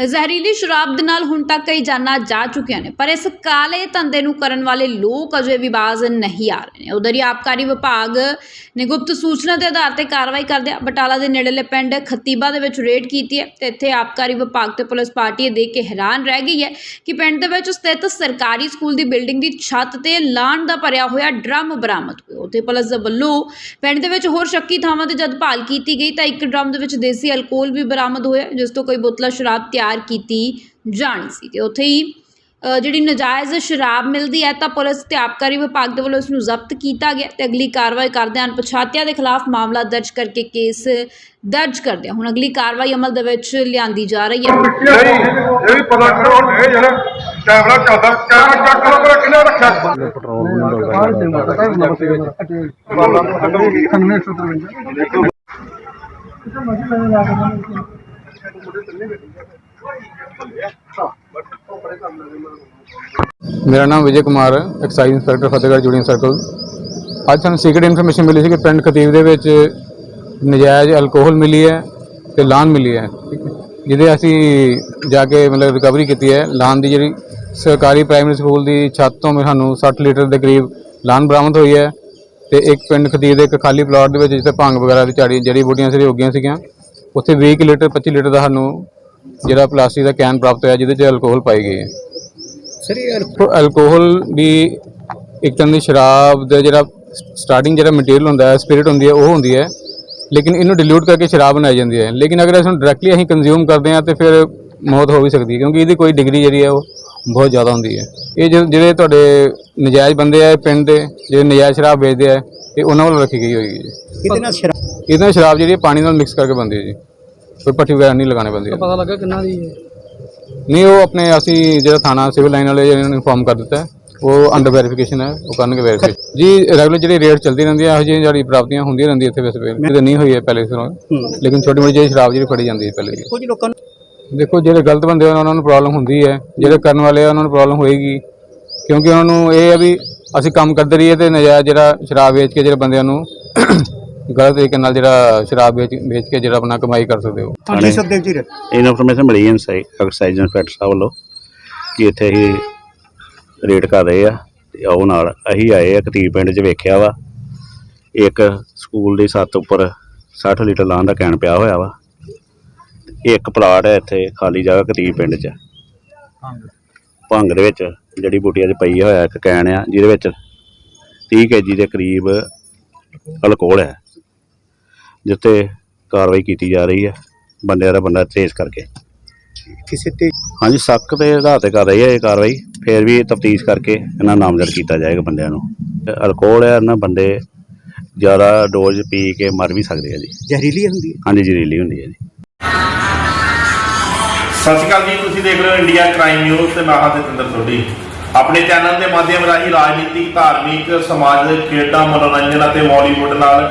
ਜ਼ਹਿਰੀਲੀ ਸ਼ਰਾਬ ਦੇ ਨਾਲ ਹੁਣ ਤੱਕ ਕਈ ਜਾਨਾਂ ਜਾ ਚੁੱਕੀਆਂ ਨੇ, ਪਰ ਇਸ ਕਾਲੇ ਧੰਦੇ ਨੂੰ ਕਰਨ ਵਾਲੇ ਲੋਕ ਅਜੇ ਵੀ ਬਾਜ਼ ਨਹੀਂ ਆ ਰਹੇ ਨੇ। ਉਧਰ ਹੀ ਆਬਕਾਰੀ ਵਿਭਾਗ ਨੇ ਗੁਪਤ ਸੂਚਨਾ ਦੇ ਆਧਾਰ ਤੇ ਕਾਰਵਾਈ ਕਰਦਿਆਂ ਬਟਾਲਾ ਦੇ ਨੇੜਲੇ ਪਿੰਡ ਖਤੀਬਾ ਦੇ ਵਿੱਚ ਰੇਡ ਕੀਤੀ ਹੈ ਤੇ ਇੱਥੇ ਆਬਕਾਰੀ ਵਿਭਾਗ ਤੇ ਪੁਲਿਸ ਪਾਰਟੀ ਇਹ ਦੇਖ ਕੇ ਹੈਰਾਨ ਰਹਿ ਗਈ ਹੈ ਕਿ ਪਿੰਡ ਦੇ ਵਿੱਚ ਸਥਿਤ ਸਰਕਾਰੀ ਸਕੂਲ ਦੀ ਬਿਲਡਿੰਗ ਦੀ ਛੱਤ ਤੇ ਲਾਣ ਦਾ ਭਰਿਆ ਹੋਇਆ ਡਰਮ ਬਰਾਮਦ ਹੋਇਆ। ਉੱਥੇ ਪੁਲਿਸ ਦੇ ਵੱਲੋਂ ਪਿੰਡ ਦੇ ਵਿੱਚ ਹੋਰ ਸ਼ੱਕੀ ਥਾਵਾਂ ਤੇ ਜਦ ਭਾਲ ਕੀਤੀ ਗਈ ਤਾਂ ਇੱਕ ਡਰਮ ਦੇ ਵਿੱਚ ਦੇਸੀ ਅਲਕੋਹਲ ਵੀ ਬਰਾਮਦ ਹੋਇਆ, ਜਿਸ ਤੋਂ ਕੋਈ ਬੋਤਲਾਂ ਸ਼ਰਾਬ ਤਿਆਰ ਕੀਤੀ ਜਾਣੀ ਸੀ ਤੇ ਉੱਥੇ ਹੀ ਜਿਹੜੀ ਨਜਾਇਜ਼ ਸ਼ਰਾਬ ਮਿਲਦੀ ਹੈ ਤਾਂ ਪੁਲਿਸ ਤੇ ਆਬਕਾਰੀ ਵਿਭਾਗ ਦੇ ਵੱਲੋਂ ਇਸ ਨੂੰ ਜ਼ਬਤ ਕੀਤਾ ਗਿਆ ਤੇ ਅਗਲੀ ਕਾਰਵਾਈ ਕਰਦੇ ਹਨ ਪਛਾਤਿਆਂ ਦੇ ਖਿਲਾਫ ਮਾਮਲਾ ਦਰਜ ਕਰਕੇ ਕੇਸ ਦਰਜ ਕਰਦੇ ਹੁਣ ਅਗਲੀ ਕਾਰਵਾਈ ਅਮਲ ਦੇ ਵਿੱਚ ਲਿਆਂਦੀ ਜਾ ਰਹੀ ਹੈ। ਨਹੀਂ ਮੇਰਾ ਨਾਮ Vijay Kumar excise inspector Fatehgarh ਜੁਡੀਅਨ circle ਅੱਜ ਸਾਨੂੰ ਸੀਕ੍ਰੀਟ ਇਨਫੋਰਮੇਸ਼ਨ ਮਿਲੀ ਸੀ ਕਿ ਪਿੰਡ ਖਤੀਬ ਦੇ ਵਿੱਚ ਨਜਾਇਜ਼ ਅਲਕੋਹਲ ਮਿਲੀ ਹੈ ਤੇ ਲਾਨ ਮਿਲੀ ਹੈ। ਜਿਹਦੇ ਅਸੀਂ ਜਾ ਕੇ ਮਤਲਬ ਰਿਕਵਰੀ ਕੀਤੀ ਹੈ। ਲਾਨ ਦੀ ਜਿਹੜੀ ਸਰਕਾਰੀ ਪ੍ਰਾਇਮਰੀ ਸਕੂਲ ਦੀ ਛੱਤ ਤੋਂ ਸਾਨੂੰ 60 ਲੀਟਰ ਦੇ ਕਰੀਬ ਲਾਨ ਬਰਾਮਦ ਹੋਈ ਹੈ ਤੇ ਇੱਕ ਪਿੰਡ ਖਤੀਬ ਦੇ ਇੱਕ ਖਾਲੀ ਪਲਾਟ ਦੇ ਵਿੱਚ ਜਿੱਥੇ ਭੰਗ ਵਗੈਰਾ ਦੀ ਝਾੜੀ, ਜੜੀ ਬੂਟੀਆਂ ਸਿਰ ਹੋ ਗਈਆਂ ਸੀਗੀਆਂ। ਉੱਥੇ 20 ਕੁ ਲੀਟਰ 25 ਲੀਟਰ ਦਾ ਸਾਨੂੰ ਜਿਹੜਾ ਪਲਾਸਟਿਕ ਦਾ ਕੈਨ ਪ੍ਰਾਪਤ ਹੋਇਆ ਜਿਹਦੇ 'ਚ ਅਲਕੋਹਲ ਪਾਈ ਗਈ ਹੈ। ਸਰ ਅਲਕੋਹਲ ਵੀ ਇੱਕ ਤਰ੍ਹਾਂ ਦੀ ਸ਼ਰਾਬ ਦਾ ਜਿਹੜਾ ਸਟਾਰਟਿੰਗ ਜਿਹੜਾ ਮਟੀਰੀਅਲ ਹੁੰਦਾ ਹੈ ਸਪਿਰਿਟ ਹੁੰਦੀ ਹੈ ਉਹ ਹੁੰਦੀ ਹੈ। ਲੇਕਿਨ ਇਹਨੂੰ ਡਿਲੂਟ ਕਰਕੇ ਸ਼ਰਾਬ ਬਣਾਈ ਜਾਂਦੀ ਹੈ। ਲੇਕਿਨ ਅਗਰ ਇਸ ਨੂੰ ਡਾਇਰੈਕਟਲੀ ਅਸੀਂ ਕੰਜ਼ਿਊਮ ਕਰਦੇ ਹਾਂ ਤੇ ਫਿਰ ਮੌਤ ਹੋ ਵੀ ਸਕਦੀ ਹੈ ਕਿਉਂਕਿ ਇਹਦੀ ਕੋਈ ਡਿਗਰੀ ਜਿਹੜੀ ਹੈ ਉਹ ਬਹੁਤ ਜ਼ਿਆਦਾ ਹੁੰਦੀ ਹੈ। ਇਹ ਜਿਹੜੇ ਤੁਹਾਡੇ ਨਜਾਇਜ਼ ਬੰਦੇ ਆ ਇਹ ਪਿੰਡ ਦੇ ਜਿਹੜੇ ਨਜਾਇਜ਼ ਸ਼ਰਾਬ ਵੇਚਦੇ ਆ ਇਹ ਉਹਨਾਂ ਵੱਲੋਂ ਰੱਖੀ ਗਈ ਹੋਈ ਹੈ ਜੀ। ਇਹਦੇ ਨਾਲ ਸ਼ਰਾਬ ਜਿਹੜੀ ਪਾਣੀ ਨਾਲ ਮਿਕਸ ਕਰਕੇ ਬਣਦੀ ਹੈ ਜੀ। ਕੋਈ ਪੱਠੀ ਵਗੈਰਾ ਨਹੀਂ ਲਗਾਉਣੇ ਪੈਂਦੀ। ਹੈ ਪਤਾ ਲੱਗਾ ਕਿੰਨਾ ਦੀ ਹੈ। ਨਹੀਂ ਉਹ ਆਪਣੇ ਅਸੀਂ ਜਿਹੜਾ ਥਾਣਾ ਸਿਵਲ ਲਾਈਨ ਵਾਲੇ ਜਿਹਨਾਂ ਨੂੰ ਇਨਫੋਰਮ ਕਰ ਦਿੱਤਾ ਹੈ, ਉਹ ਅੰਡਰ ਵੈਰੀਫਿਕੇਸ਼ਨ ਹੈ ਉਹ ਕਰਨਗੇ ਵੈਰੀਫਿਕੇਸ਼ਨ ਜੀ ਰੈਗੂਲਰ ਜਿਹੜੀ ਰੇਟ ਚੱਲਦੀ ਰਹਿੰਦੀ ਹੈ ਇਹੋ ਜਿਹੀ ਜਿਹੜੀ ਪ੍ਰਾਪਤੀਆਂ ਹੁੰਦੀਆਂ ਰਹਿੰਦੀਆਂ ਇੱਥੇ ਵੈਸੇ ਕਿਤੇ ਨਹੀਂ ਹੋਈ ਹੈ ਪਹਿਲੇ ਸਿਰੋਂ ਲੇਕਿਨ ਛੋਟੀ ਮੋਟੀ ਜਿਹੜੀ ਸ਼ਰਾਬ ਜਿਹੜੀ ਫੜੀ ਜਾਂਦੀ ਹੈ ਪਹਿਲੇ ਕੁਝ ਲੋਕਾਂ ਨੂੰ ਦੇਖੋ ਜਿਹੜੇ ਗਲਤ ਬੰਦੇ ਆ ਉਹਨਾਂ ਨੂੰ ਪ੍ਰੋਬਲਮ ਹੁੰਦੀ ਹੈ। ਜਿਹੜੇ ਕਰਨ ਵਾਲੇ ਆ ਉਹਨਾਂ ਨੂੰ ਪ੍ਰੋਬਲਮ ਹੋਏਗੀ। ਕਿਉਂਕਿ ਉਹਨਾਂ ਨੂੰ ਇਹ ਹੈ ਵੀ ਅਸੀਂ ਕੰਮ ਕਰਦੇ ਰਹੀਏ ਤੇ ਨਜਾਇਜ਼ ਜਿਹੜਾ ਸ਼ਰਾਬ ਵੇਚ ਕੇ ਜਿਹੜੇ ਬੰਦਿਆਂ ਨੂੰ ਗਲਤ ਤਰੀਕੇ ਨਾਲ ਜਿਹੜਾ ਸ਼ਰਾਬ ਵੇਚ ਵੇਚ ਕੇ ਜਿਹੜਾ ਆਪਣਾ ਕਮਾਈ ਕਰ ਸਕਦੇ ਹੋ। ਹਾਂਜੀ। ਸੁਖਦੇਵ ਜੀ ਇਨਫੋਰਮੇਸ਼ਨ ਮਿਲੀ ਹੈ ਐਕਸਾਈਜ਼ ਇੰਸਪੈਕਟਰ ਸਾਹਿਬ ਵੱਲੋਂ ਕਿ ਇੱਥੇ ਹੀ ਰੇਡ ਕਰ ਰਹੇ ਆ ਤੇ ਉਹ ਨਾਲ। ਅਸੀਂ ਆਏ ਆ ਕਤੀਰ ਪਿੰਡ 'ਚ ਵੇਖਿਆ ਵਾ। ਇੱਕ ਸਕੂਲ ਦੀ ਛੱਤ ਉੱਪਰ 60 ਲੀਟਰ ਲਾਂ ਦਾ ਕੈਨ ਪਿਆ ਹੋਇਆ ਵਾ। ਇੱਕ ਪਲਾਟ ਹੈ ਇੱਥੇ ਖਾਲੀ ਜਗ੍ਹਾ ਕਤੀਰ ਪਿੰਡ 'ਚ। ਭੰਗ। ਦੇ ਵਿੱਚ ਜੜੀ ਬੂਟੀਆਂ 'ਚ ਪਈ ਹੋਇਆ ਇੱਕ ਕੈਨ ਆ ਜਿਹਦੇ ਵਿੱਚ 30 ਕੇਜੀ ਦੇ ਕਰੀਬ ਅਲਕੋਹਲ ਹੈ। ਜਿੱਤੇ ਕਾਰਵਾਈ ਕੀਤੀ ਜਾ ਰਹੀ ਹੈ ਬੰਦਿਆਂ ਦਾ ਬੰਦਾ ਟ੍ਰੇਸ ਕਰਕੇ। ਕਿਸੇ ਤੇ ਹਾਂਜੀ ਸ਼ੱਕ ਦੇ ਆਧਾਰ ਤੇ ਕਰ ਰਹੀ ਹੈ ਇਹ ਕਾਰਵਾਈ। ਫਿਰ ਵੀ ਤਫਤੀਸ਼ ਕਰਕੇ ਇਹਨਾਂ ਨਾਮਜ਼ਦ ਕੀਤਾ ਜਾਏਗਾ ਬੰਦਿਆਂ ਨੂੰ। ਅਲਕੋਹਲ ਹੈ ਨਾ ਬੰਦੇ ਜ਼ਿਆਦਾ ਡੋਜ਼ ਪੀ ਕੇ ਮਰ ਵੀ ਸਕਦੇ ਆ ਜੀ। ਜ਼ਹਿਰੀਲੀ ਹੁੰਦੀ ਹੈ? ਹਾਂਜੀ ਜ਼ਹਿਰੀਲੀ ਹੁੰਦੀ ਹੈ ਜੀ। ਸਤਿ ਸ਼੍ਰੀ ਅਕਾਲ ਜੀ ਤੁਸੀਂ ਦੇਖ ਰਹੇ ਹੋ ਇੰਡੀਆ ਕ੍ਰਾਈਮ ਨਿਊਜ਼ ਤੇ ਮੈਂ ਹਾਂ ਜਤਿੰਦਰ ਸੋਢੀ। ਆਪਣੇ ਚੈਨਲ ਦੇ ਮਾਧਿਅਮ ਰਾਹੀਂ ਰਾਜਨੀਤਿਕ ਧਾਰਮਿਕ ਸਮਾਜਿਕ ਖੇਡਾਂ ਮਨੋਰੰਜਨ ਅਤੇ ਬਾਲੀਵੁੱਡ ਨਾਲ